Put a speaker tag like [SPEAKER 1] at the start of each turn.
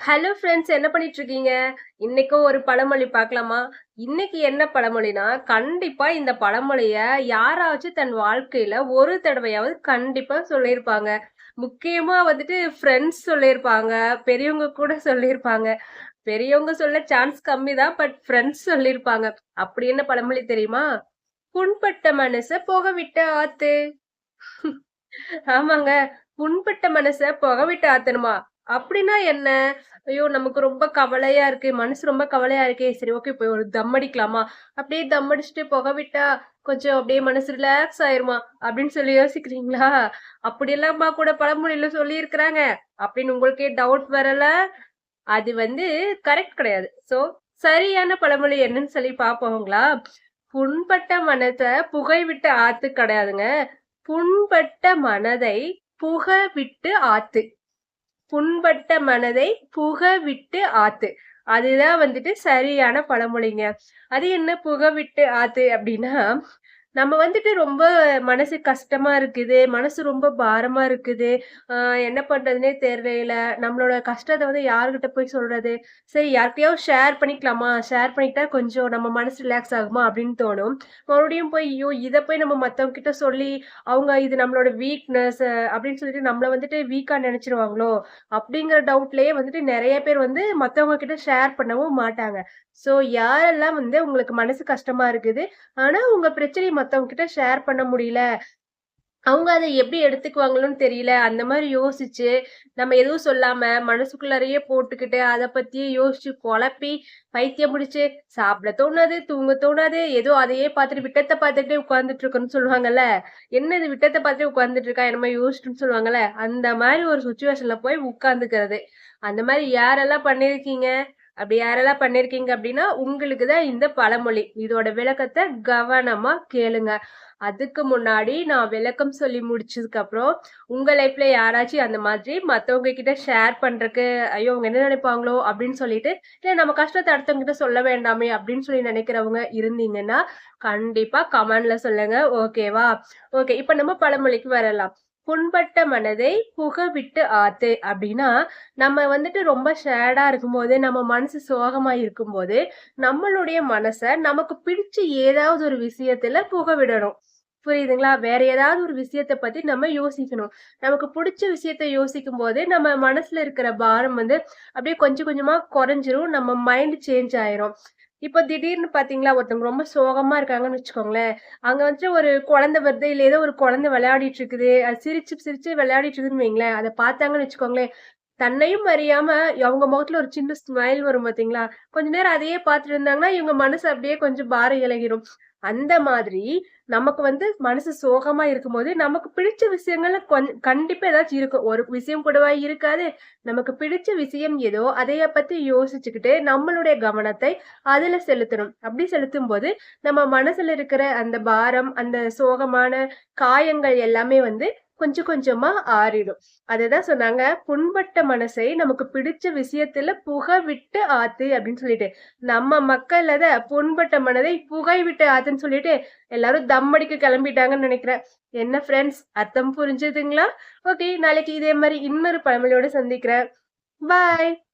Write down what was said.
[SPEAKER 1] Hello friends என்ன பண்ணிட்டு இருக்கீங்க? இன்னைக்கும் ஒரு பழமொழி பார்க்கலாமா? இன்னைக்கு என்ன பழமொழினா, கண்டிப்பா இந்த பழமொழிய யாராச்சும் தன் வாழ்க்கையில ஒரு தடவையாவது கண்டிப்பா சொல்லியிருப்பாங்க. முக்கியமா வந்துட்டு ஃப்ரெண்ட்ஸ் சொல்லியிருப்பாங்க. பெரியவங்க கூட சொல்லியிருப்பாங்க. பெரியவங்க சொல்ல சான்ஸ் கம்மி தான். பட் ஃப்ரெண்ட்ஸ் சொல்லியிருப்பாங்க. அப்படி என்ன பழமொழி தெரியுமா? "புண்பட்ட மனச போக விட்ட ஆத்து." ஆமாங்க. புண்பட்ட மனச புக விட்டு ஆத்தணுமா? அப்படின்னா என்ன? ஐயோ! நமக்கு ரொம்ப கவலையா இருக்கு. மனசு ரொம்ப கவலையா இருக்கே. சரி ஓகே இப்போ ஒரு தம் அடிக்கலாமா? அப்படியே தம் அடிச்சுட்டு புக விட்டா கொஞ்சம் அப்படியே மனசு ரிலாக்ஸ் ஆயிருமா? அப்படின்னு சொல்லி யோசிக்கிறீங்களா? அப்படியெல்லாம்மா கூட பழமொழியில சொல்லியிருக்கிறாங்க. அப்படின்னு உங்களுக்கே டவுட் வரல? அது வந்து கரெக்ட் கிடையாது. சோ, சரியான பழமொழி என்னன்னு சொல்லி பார்ப்போங்களா? புண்பட்ட மனத்தை புகை விட்டு ஆத்து கிடையாதுங்க. புண்பட்ட மனதை புக விட்டு ஆத்து. புண்பட்ட மனதை புக விட்டு ஆத்து. அதுதான் வந்துட்டு சரியான பழமொழிங்க. அது என்ன புக விட்டு ஆத்து அப்படின்னா நம்ம வந்துட்டு ரொம்ப மனசு கஷ்டமா இருக்குது. மனசு ரொம்ப பாரமா இருக்குது. என்ன பண்றதுனே தெரியல. நம்மளோட கஷ்டத்தை வந்து யாருக்கிட்ட போய் சொல்றது? சரி யார்கிட்டயாவது ஷேர் பண்ணிக்கலாமா? ஷேர் பண்ணிக்கிட்டா கொஞ்சம் நம்ம மனசு ரிலாக்ஸ் ஆகுமா? அப்படின்னு தோணும். மறுபடியும் போய் ஐயோ! இதை போய் நம்ம மற்றவங்க கிட்ட சொல்லி, அவங்க இது நம்மளோட வீக்னஸ் அப்படின்னு சொல்லிட்டு நம்மளை வந்துட்டு வீக்கா நினைச்சிருவாங்களோ அப்படிங்கிற டவுட்லயே வந்துட்டு நிறைய பேர் வந்து மற்றவங்க கிட்ட ஷேர் பண்ணவும் மாட்டாங்க. ஸோ யாரெல்லாம் வந்து உங்களுக்கு மனசு கஷ்டமா இருக்குது, ஆனா உங்க பிரச்சனை மற்றவங்க கிட்ட ஷேர் பண்ண முடியல. அவங்க அதை எப்படி எடுத்துக்குவாங்களோன்னு தெரியல. அந்த மாதிரி யோசிச்சு, நம்ம எதுவும் சொல்லாம மனசுக்குள்ளாரையே போட்டுக்கிட்டு, அதை பத்தியே யோசிச்சு குழப்பி, பைத்தியம் முடிச்சு சாப்பிட தோணாது, தூங்க தோணாது. ஏதோ அதையே பார்த்துட்டு விட்டத்தை பார்த்துக்கிட்டே உட்காந்துட்டு இருக்கோன்னு சொல்லுவாங்கல்ல. என்ன இது விட்டத்தை பார்த்துட்டு உட்காந்துட்டு இருக்கா, என்னமோ யோசிச்சுட்டுன்னு சொல்லுவாங்கல்ல. அந்த மாதிரி ஒரு சுச்சுவேஷன்ல போய் உட்காந்துக்கிறது அந்த மாதிரி யாரெல்லாம் பண்ணியிருக்கீங்க? அப்படி யாரெல்லாம் பண்ணியிருக்கீங்க அப்படின்னா, உங்களுக்கு தான் இந்த பழமொழி. இதோட விளக்கத்தை கவனமா கேளுங்க. அதுக்கு முன்னாடி நான் விளக்கம் சொல்லி முடிச்சதுக்கு அப்புறம், உங்க லைஃப்ல யாராச்சும் அந்த மாதிரி மத்தவங்க கிட்ட ஷேர் பண்றதுக்கு ஐயோ! அவங்க என்ன நினைப்பாங்களோ அப்படின்னு சொல்லிட்டு, இல்ல நம்ம கஷ்டத்தை அடுத்தவங்க கிட்ட சொல்ல வேண்டாமே அப்படின்னு சொல்லி நினைக்கிறவங்க இருந்தீங்கன்னா, கண்டிப்பா கமெண்ட்ல சொல்லுங்க. ஓகேவா? ஓகே. இப்ப நம்ம பழமொழிக்கு வரலாம். புண்பட்ட மனதை புகவிட்டு ஆத்து அப்படின்னா, நம்ம வந்துட்டு ரொம்ப சேடா இருக்கும்போது, நம்ம மனசு சோகமா இருக்கும்போது, நம்மளுடைய மனச நமக்கு பிடிச்ச ஏதாவது ஒரு விஷயத்துல புக விடணும். புரியுதுங்களா? வேற ஏதாவது ஒரு விஷயத்த பத்தி நம்ம யோசிக்கணும். நமக்கு பிடிச்ச விஷயத்த யோசிக்கும்போது, நம்ம மனசுல இருக்கிற பாரம் வந்து அப்படியே கொஞ்சம் கொஞ்சமா குறைஞ்சிரும். நம்ம மைண்ட் சேஞ்ச் ஆயிரும். இப்ப திடீர்னு பாத்தீங்களா, ஒருத்தவங்க ரொம்ப சோகமா இருக்காங்கன்னு வச்சுக்கோங்களேன். அங்க வந்துட்டு ஒரு குழந்தை வருது, இல்ல ஏதோ ஒரு குழந்தை விளையாடிட்டு இருக்குது. அது சிரிச்சு சிரிச்சு விளையாடிட்டு இருக்குதுன்னு வைங்களேன். அதை பார்த்தாங்கன்னு வச்சுக்கோங்களேன், தன்னையும் அறியாம அவங்க முகத்துல ஒரு சின்ன ஸ்மைல் வரும் பாத்தீங்களா? கொஞ்ச நேரம் அதையே பார்த்துட்டு இருந்தாங்கன்னா, இவங்க மனசு அப்படியே கொஞ்சம் பாரம் இளகிரும். அந்த மாதிரி நமக்கு வந்து மனசு சோகமா இருக்கும்போது, நமக்கு பிடிச்ச விஷயங்கள்ல கொஞ்சம் கண்டிப்பா ஏதாச்சும் இருக்கும். ஒரு விஷயம் கூடவா இருக்காது? நமக்கு பிடிச்ச விஷயம் ஏதோ, அதைய பத்தி யோசிச்சுக்கிட்டு, நம்மளுடைய கவனத்தை அதுல செலுத்தணும். அப்படி செலுத்தும் போது நம்ம மனசுல இருக்கிற அந்த பாரம், அந்த சோகமான காயங்கள் எல்லாமே வந்து கொஞ்சம் கொஞ்சமா ஆறிடும். அதுதான் சொன்னாங்க, "புண்பட்ட மனசை நமக்கு பிடிச்ச விஷயத்துல புக விட்டு ஆத்து" அப்படின்னு சொல்லிட்டு. நம்ம மக்கள் அத புண்பட்ட மனதை புகை விட்டு ஆத்துன்னு சொல்லிட்டு, எல்லாரும் தம் அடிக்க கிளம்பிட்டாங்கன்னு நினைக்கிறேன் என்ன ஃப்ரெண்ட்ஸ் அர்த்தம் புரிஞ்சுதுங்களா? ஓகே நாளைக்கு இதே மாதிரி இன்னொரு பழமொழியோட சந்திக்கிறேன். பாய்.